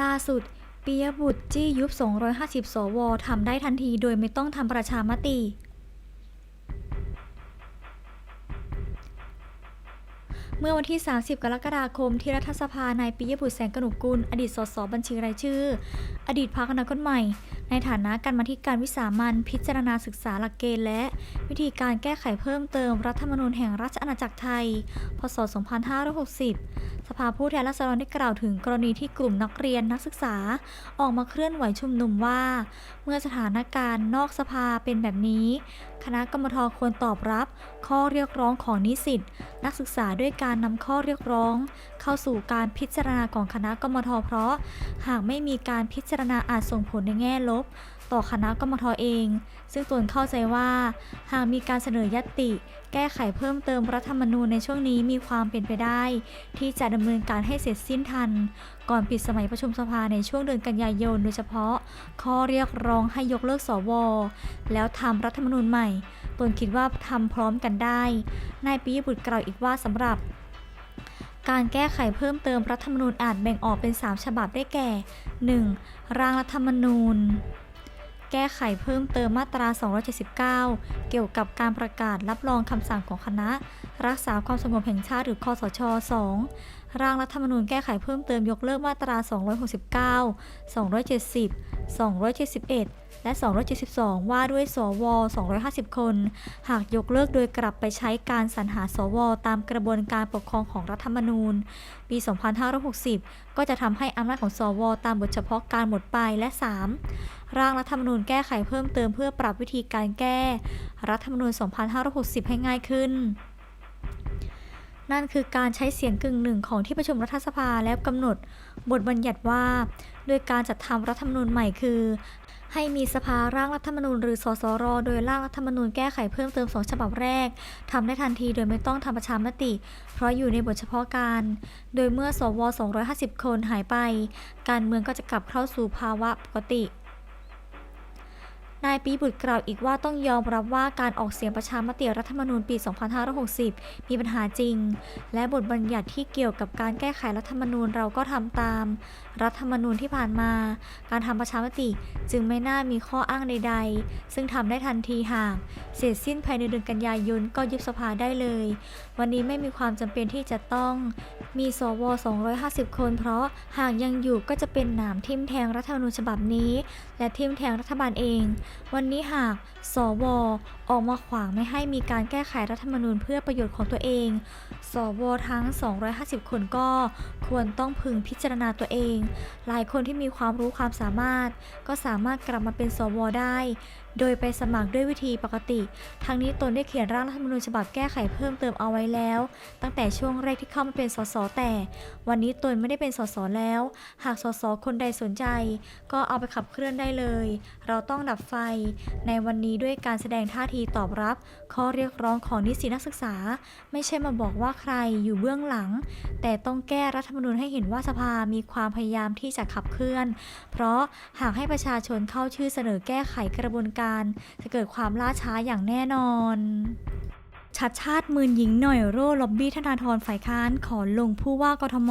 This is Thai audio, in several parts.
ล่าสุดปิยบุตรจี้ยุบ 250 สวทำได้ทันทีโดยไม่ต้องทำประชามติ เมื่อวันที่ 30 กรกฎาคมที่รัฐสภานายปิยบุตรแสงกนกกุล อดีตสสบัญชีรายชื่อ อดีตพรรคอนาคตใหม่ ในฐานะการมาธิการวิสามันพิจารณาศึกษาหลักเกณฑ์และ วิธีการแก้ไขเพิ่มเติมรัฐธรรมนูญแห่งราชอาณาจักรไทย พศ 2560ส ภาผู้แทนราษฎรได้กล่าวถึงกรณีที่กลุ่มนักเรียนนักศึกษาออกมาเคลื่อนไหวชุมนุมว่า เมื่อสถานการณ์นอกสภาเป็นแบบนี้ คณะกรรมทควรตอบรับ ข้อเรียกร้องของนิสิตนักศึกษาด้วยการนำข้อเรียกร้อง เข้าสู่การพิจารณาของคณะกรรมทเพราะ หากไม่มีการพิจารณาอาจส่งผลในแง่ลบ ต่อคณะกรรมทเอง ซึ่งตนเข้าใจว่า หากมีการเสนอยตติแก้ไขเพิ่มเติมรัฐธรรมนูญในช่วงนี้มีความเป็นไปได้ ที่จะดำเนินการให้เสร็จสิ้นทันก่อนปิดสมัยประชุมสภาในช่วงเดือนกันยายน โดยเฉพาะ ข้อเรียกร้องให้ยกเลิกสว แล้วทำรัฐธรรมนูญใหม่ ตนคิดว่าทำพร้อมกันได้ นายปิยบุตรกล่าวอีกว่าสำหรับการแก้ไขเพิ่มเติมรัฐธรรมนูญอาจแบ่งออกเป็น 3 ฉบับได้แก่ 1. ร่างรัฐธรรมนูญ แก้ไขเพิ่มเติมมาตรา 279 เกี่ยวกับการประกาศรับรองคำสั่งของคณะ รักษาความสงบแห่งชาติหรือคอสช 2. ร่างรัฐธรรมนูญแก้ไขเพิ่มเติมยกเลิกมาตรา 269 270 271 และ 272 ว่าด้วยสว 250 คน หากยกเลิกโดยกลับไปใช้การสรรหาสว ตามกระบวนการปกครองของรัฐธรรมนูญ ปี 2560 ก็จะทำให้อำนาจของสว ตามบทเฉพาะการหมดไป และ 3. ร่างรัฐธรรมนูญแก้ไขเพิ่มเติมเพื่อปรับวิธีการแก้ รัฐธรรมนูญ 2560 ให้ง่ายขึ้น นั่นคือการใช้เสียงกึ่งหนึ่งของที่ประชุมรัฐสภาและกำหนด บทบัญญัติว่าโดยการจัดทำรัฐธรรมนูญใหม่คือ ให้มีสภาร่างรัฐธรรมนูญหรือสสร โดยร่างรัฐธรรมนูญแก้ไขเพิ่มเติมสองฉบับแรกทำได้ทันทีโดยไม่ต้องทำประชามติ เพราะอยู่ในบทเฉพาะการ โดยเมื่อสว 250 คนหายไป การเมืองก็จะกลับเข้าสู่ภาวะปกติ นายปีบุตรกล่าวอีกว่าต้องยอมรับว่าการออกเสียงประชามติรัฐธรรมนูญปี 2560 มีปัญหาจริง และบทบัญญัติที่เกี่ยวกับการแก้ไขรัฐธรรมนูญเราก็ทำตามรัฐธรรมนูญที่ผ่านมา การทำประชามติจึงไม่น่ามีข้ออ้างใด ๆ ซึ่งทำได้ทันทีหาก เสร็จสิ้นภายในเดือนกันยายนก็ยุบสภาได้เลย วันนี้ไม่มีความจำเป็นที่จะต้องมีสว 250 คน เพราะหากยังอยู่ก็จะเป็นหนามทิ่มแทงรัฐธรรมนูญฉบับนี้ และทิ่มแทงรัฐบาลเอง วันนี้หาก สว ออกมาขวางไม่ให้มีการแก้ไขรัฐธรรมนูญเพื่อประโยชน์ของตัวเอง สว ทั้ง 250 คนก็ควรต้องพึงพิจารณาตัวเองหลายคนที่มีความรู้ความสามารถ ก็สามารถกลับมาเป็นสวได้ โดยไปสมัครด้วยวิธีปกติทั้งนี้ตนได้เขียนร่างรัฐธรรมนูญฉบับแก้ไขเพิ่มเติมเอาไว้แล้ว ตั้งแต่ช่วงแรกที่เข้ามาเป็นสสแต่ วันนี้ตนไม่ได้เป็นสสแล้ว หากสสคนใดสนใจ ก็เอาไปขับเคลื่อนได้เลย เราต้องดับไฟ ในวันนี้ด้วยการแสดงท่าทีตอบรับ ข้อเรียกร้องของนิสิตนักศึกษา ไม่ใช่มาบอกว่าใครอยู่เบื้องหลัง แต่ต้องแก้รัฐธรรมนูญให้เห็นว่าสภามีความพยายามที่จะขับเคลื่อน เพราะหากให้ประชาชนเข้าชื่อเสนอแก้ไขกระบวนการจะเกิดความล่าช้าอย่างแน่นอน ชัดชาติมืนหญิงหน่อยโร่ล็อบบี้ธนาธรฝ่ายค้านขอลงผู้ว่ากทม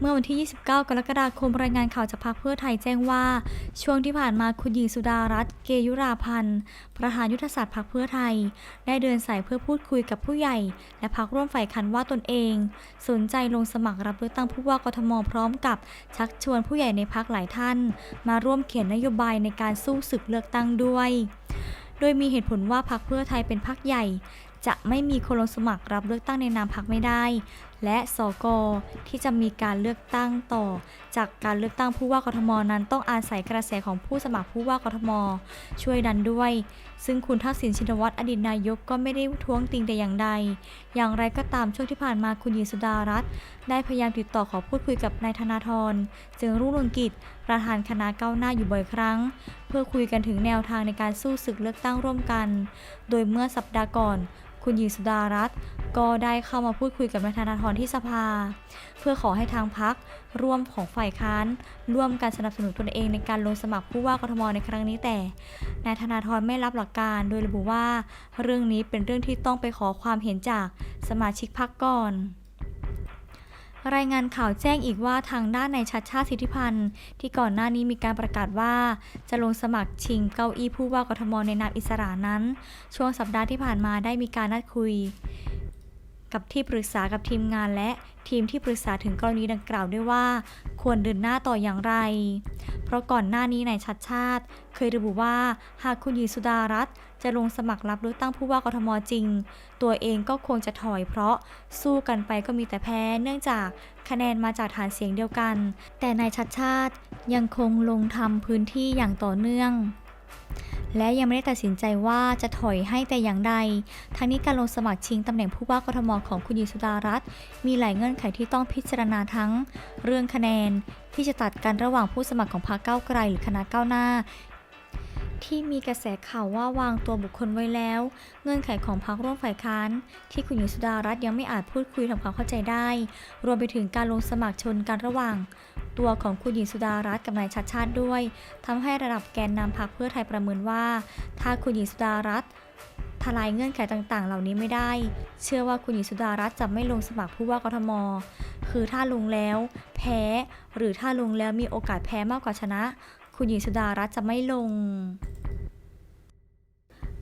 เมื่อวันที่ 29 กรกฎาคมรายงานข่าวจากพรรคเพื่อไทยแจ้งว่า ช่วงที่ผ่านมาคุณหญิงสุดารัตน์เกยุราพันธ์ประธานยุทธศาสตร์พรรคเพื่อไทย ได้เดินสายเพื่อพูดคุยกับผู้ใหญ่ และพรรคร่วมฝ่ายค้านว่าตนเอง สนใจลงสมัครรับเลือกตั้งผู้ว่ากทมพร้อมกับชักชวนผู้ใหญ่ในพรรคหลายท่าน มาร่วมเขียนนโยบายในการสู้ศึกเลือกตั้งด้วย โดยมีเหตุผลว่าพรรคเพื่อไทยเป็นพรรคใหญ่จะไม่มีคนลงสมัครรับเลือกตั้งในนามพรรคไม่ได้ และสกที่จะมีการเลือกตั้งต่อ จากการเลือกตั้งผู้ว่ากทมนั้นต้องอาศัยกระแสของผู้สมัครผู้ว่ากทม ช่วยดันด้วย ซึ่งคุณทักษิณชินวัตรอดีตนายกก็ไม่ได้ท้วงติงแต่อย่างใด อย่างไรก็ตามช่วงที่ผ่านมาคุณหญิงสุดารัตน์ได้พยายามติดต่อขอพูดคุยกับนายธนาธรจึงรุ่งเรืองกิจประธานคณะก้าวหน้าอยู่บ่อยครั้ง เพื่อคุยกันถึงแนวทางในการสู้ศึกเลือกตั้งร่วมกัน โดยเมื่อสัปดาห์ก่อน คุณหญิงสุดารัตน์ก็ได้เข้ามาพูดคุยกับนายธนาธรที่สภา เพื่อขอให้ทางพักร่วมของฝ่ายค้าน ร่วมกันสนับสนุนตนเองในการลงสมัครผู้ว่ากทมในครั้งนี้แต่นายธนาธรไม่รับหลักการโดยระบุว่า เรื่องนี้เป็นเรื่องที่ต้องไปขอความเห็นจากสมาชิกพักก่อน รายงานข่าวแจ้งอีกว่าทางด้านในายชัดชาติสิทธิพันธ์ ที่ก่อนหน้านี้มีการประกาศว่า จะลงสมัครชิงเก้าอี้ผู้ว่ากทมในนามอิสระนั้น ช่วงสัปดาห์ที่ผ่านมาได้มีการนัดคุย กับที่ปรึกษากับทีมงานและทีมที่ปรึกษาถึงกรณีดังกล่าวด้วยว่า ควรเดินหน้าต่ออย่างไร เพราะก่อนหน้านี้นายชัดชาติ เคยระบุว่าหากคุณหญิงสุดารัตน์จะลงสมัครรับเลือกตั้งผู้ว่ากทมจริง ตัวเองก็คงจะถอยเพราะสู้กันไปก็มีแต่แพ้เนื่องจากคะแนนมาจากฐานเสียงเดียวกัน แต่นายชัดชาติยังคงลงทำพื้นที่อย่างต่อเนื่อง และยังไม่ได้ตัดสินใจว่าจะถอยให้แต่อย่างใด ทั้งนี้การลงสมัครชิงตำแหน่งผู้ว่ากทมของคุณหญิงสุดารัตน์มีหลายเงื่อนไขที่ต้องพิจารณาทั้ง เรื่องคะแนนที่จะตัดกันระหว่างผู้สมัครของพรรคก้าวไกลหรือคณะก้าวหน้า ที่มีกระแสข่าวว่าวางตัวบุคคลไว้แล้ว เงื่อนไขของพรรคร่วมฝ่ายค้าน ที่คุณหญิงสุดารัตน์ยังไม่อาจพูดคุยทำความเข้าใจได้ รวมไปถึงการลงสมัครชนกันระหว่าง ตัวของคุณหญิงสุดารัตน์กับนายชัดชาติด้วยทำให้ระดับแกนนำพรรคเพื่อไทยประเมินว่า ถ้าคุณหญิงสุดารัตน์ทลายเงื่อนไขต่างๆ เหล่านี้ไม่ได้ เชื่อว่าคุณหญิงสุดารัตน์จะไม่ลงสมัครผู้ว่ากทม คือถ้าลงแล้ว แพ้ หรือถ้าลงแล้วมีโอกาสแพ้มากกว่าชนะ คุณหญิงสุดารัตน์จะไม่ลง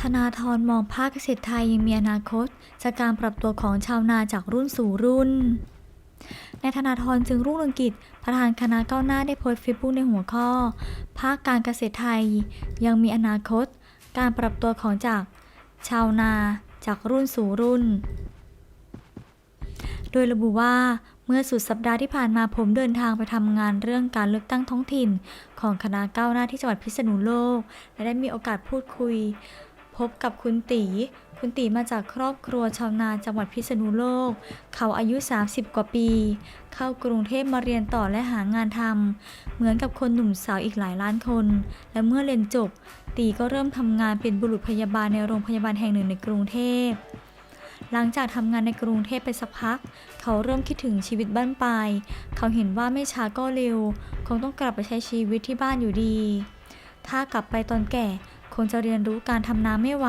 ธนาธรมองภาคเกษตรไทยยังมีอนาคตจากการปรับตัวของชาวนาจากรุ่นสู่รุ่น นายธนาธรจึงรุ่งเรืองกิจ ประธานคณะก้าวหน้าได้โพสต์เฟซบุ๊กในหัวข้อ ภาคการเกษตรไทย ยังมีอนาคต การปรับตัวของจาก ชาวนา จากรุ่นสู่รุ่น โดยระบุว่าเมื่อสุดสัปดาห์ที่ผ่านมาผมเดินทางไปทำงานเรื่องการเลือกตั้งท้องถิ่น ของคณะก้าวหน้าที่จังหวัดพิษณุโลก และได้มีโอกาสพูดคุย พบกับคุณตี คุณตีมาจากครอบครัวชาวนาจังหวัดพิษณุโลก เขาอายุ 30 กว่าปี เข้ากรุงเทพมาเรียนต่อและหางานทำ เหมือนกับคนหนุ่มสาวอีกหลายล้านคน และเมื่อเรียนจบ ตีก็เริ่มทำงานเป็นบุรุษพยาบาลในโรงพยาบาลแห่งหนึ่งในกรุงเทพหลังจากทำงานในกรุงเทพไปสักพัก เขาเริ่มคิดถึงชีวิตบ้านปลาย เขาเห็นว่าไม่ช้าก็เร็ว คงต้องกลับไปใช้ชีวิตที่บ้านอยู่ดี ถ้ากลับไปตอนแก่ คงจะเรียนรู้การทำนาไม่ไหว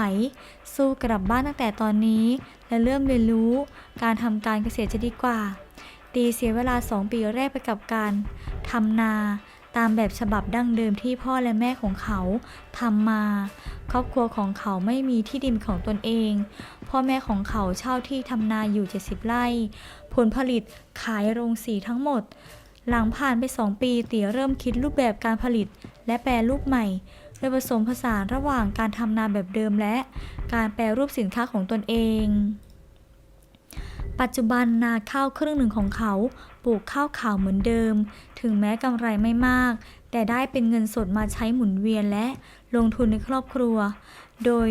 สู้กลับบ้านตั้งแต่ตอนนี้ และเริ่มเรียนรู้การทำการเกษตรจะดีกว่า ตีเสียเวลา2ปีแรกไปกับการทำนาตามแบบฉบับดั้งเดิมที่พ่อและแม่ของเขาทำมา ครอบครัวของเขาไม่มีที่ดินของตนเอง พ่อแม่ของเขาเช่าที่ทำนาอยู่ 70 ไร่ ผลผลิตขายโรงสีทั้งหมด หลังผ่านไป 2 ปีเตี๋ยเริ่มคิดรูปแบบการผลิต และแปรรูปใหม่ ดยผสมผสานระหว่างการทำนาแบบเดิมและการแปรรูปสินค้าของตนเอง ปัจจุบันนาข้าวครึ่งหนึ่งของเขาปลูกข้าวขาวเหมือนเดิม ถึงแม้กำไรไม่มาก แต่ได้เป็นเงินสดมาใช้หมุนเวียนและลงทุนในครอบครัว โดย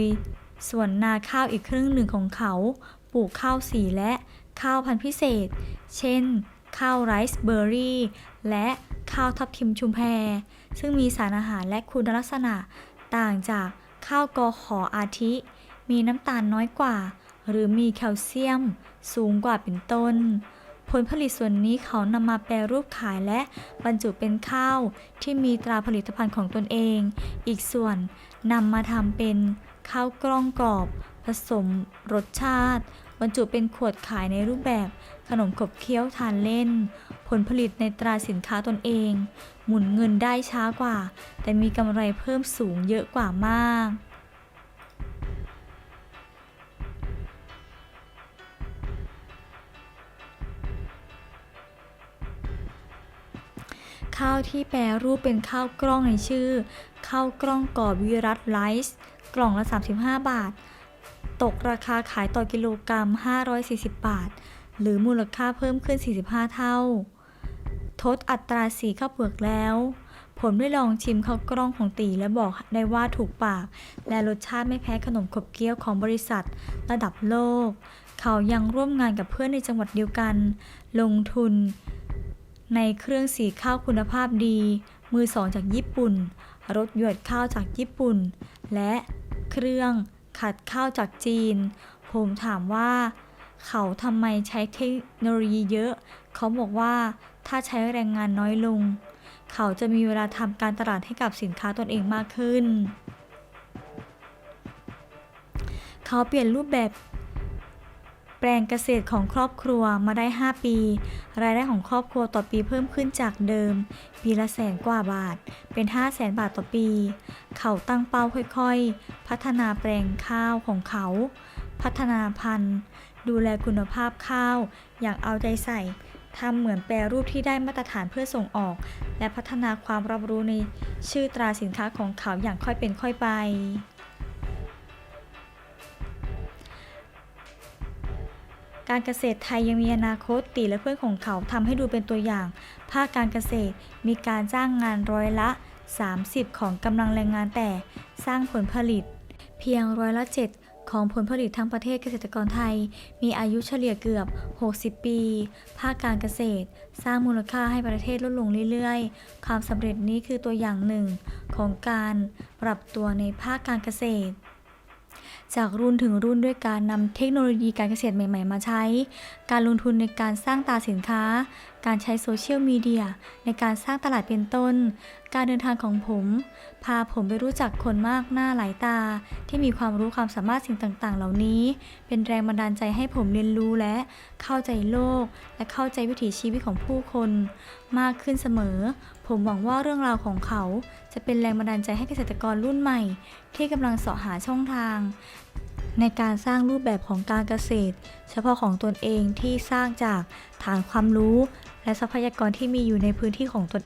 ส่วนนาข้าวอีกครึ่งหนึ่งของเขา ปลูกข้าวสีและข้าวพันธุ์พิเศษ เช่น ข้าวไรซ์เบอร์รี่ และข้าวทับทิมชุมแพ ซึ่งมีสารอาหารและคุณลักษณะต่างจากข้าวกอขออาทิ มีน้ำตาลน้อยกว่า หรือมีแคลเซียม สูงกว่าเป็นต้น ผลผลิตส่วนนี้เขานำมาแปรรูปขายและบรรจุเป็นข้าวที่มีตราผลิตภัณฑ์ของตนเอง อีกส่วนนำมาทำเป็นข้าวกล้องกรอบ ผสมรสชาติ บรรจุเป็นขวดขายในรูปแบบขนมขบเคี้ยวทานเล่น ผลผลิตในตราสินค้าตนเอง หมุนเงินได้ช้ากว่า แต่มีกำไรเพิ่มสูงเยอะกว่ามากข้าวที่แปรรูปเป็นข้าวกล้องในชื่อ ข้าวกล้องกรอบวิรัตไลซ์กล่องละ 35 บาท ตกราคาขายต่อกิโลกรัม 540 บาท หรือมูลค่าเพิ่มขึ้น 45 เท่า ทดอัตราสีข้าวเปลือกแล้ว ผมได้ลองชิมข้าวกล้องของตีและบอกได้ว่าถูกปาก และรสชาติไม่แพ้ขนมขบเคี้ยวของบริษัท ระดับโลก เขายังร่วมงานกับเพื่อนในจังหวัดเดียวกัน ลงทุน ในเครื่องสีข้าวคุณภาพดี มือสองจากญี่ปุ่นรถหยวดข้าวจากญี่ปุ่น และเครื่อง ขัดข้าวจากจีน ผมถามว่า เขาทำไมใช้เทคโนโลยีเยอะ เขาบอกว่าถ้าใช้แรงงานน้อยลง เขาจะมีเวลาทำการตลาดให้กับสินค้าตนเองมากขึ้น เขาเปลี่ยนรูปแบบ แปลงเกษตรของครอบครัวมาได้ 5 ปี รายได้ของครอบครัวต่อปีเพิ่มขึ้นจากเดิม ปีละแสนกว่าบาท เป็น 5 0 0แสนบาทต่อปี เขาตั้งเป้าค่อยๆ พัฒนาแปลงข้าวของเขา พัฒนาพันธุ์ ดูแลคุณภาพข้าว อย่างเอาใจใส่ทำเหมือนแปรรูปที่ได้มาตรฐานเพื่อส่งออก และพัฒนาความรับรู้ในชื่อตราสินค้าของเขาอย่างค่อยเป็นค่อยไป การเกษตรไทยยังมีอนาคตตีและเพื่อนของเขาทำให้ดูเป็นตัวอย่าง ภาคการเกษตรมีการจ้างงานร้อยละ 30 ของกำลังแรงงานแต่สร้างผลผลิต เพียงร้อยละ 7ของผลผลิตทั้งประเทศเกษตรกรไทย มีอายุเฉลี่ยเกือบ 60 ปี ภาคการเกษตร สร้างมูลค่าให้ประเทศลดลงเรื่อยๆ ความสำเร็จนี้คือตัวอย่างหนึ่งของการปรับตัวในภาคการเกษตร จากรุ่นถึงรุ่นด้วยการนำเทคโนโลยีการเกษตรใหม่ ๆ มาใช้ การลงทุนในการสร้างตราสินค้า การใช้โซเชียลมีเดียในการสร้างตลาดเป็นต้น การเดินทางของผม พาผมไปรู้จักคนมากหน้าหลายตา ที่มีความรู้ความสามารถสิ่งต่างๆ เหล่านี้ เป็นแรงบันดาลใจให้ผมเรียนรู้และเข้าใจโลก และเข้าใจวิถีชีวิตของผู้คน มากขึ้นเสมอ ผมหวังว่าเรื่องราวของเขา จะเป็นแรงบันดาลใจให้เกษตรกรรุ่นใหม่ ที่กำลังเสาะหาช่องทางในการสร้างรูปแบบของการเกษตร เฉพาะของตนเองที่สร้างจากฐานความรู้ และทรัพยากรที่มีอยู่ในพื้นที่ของตน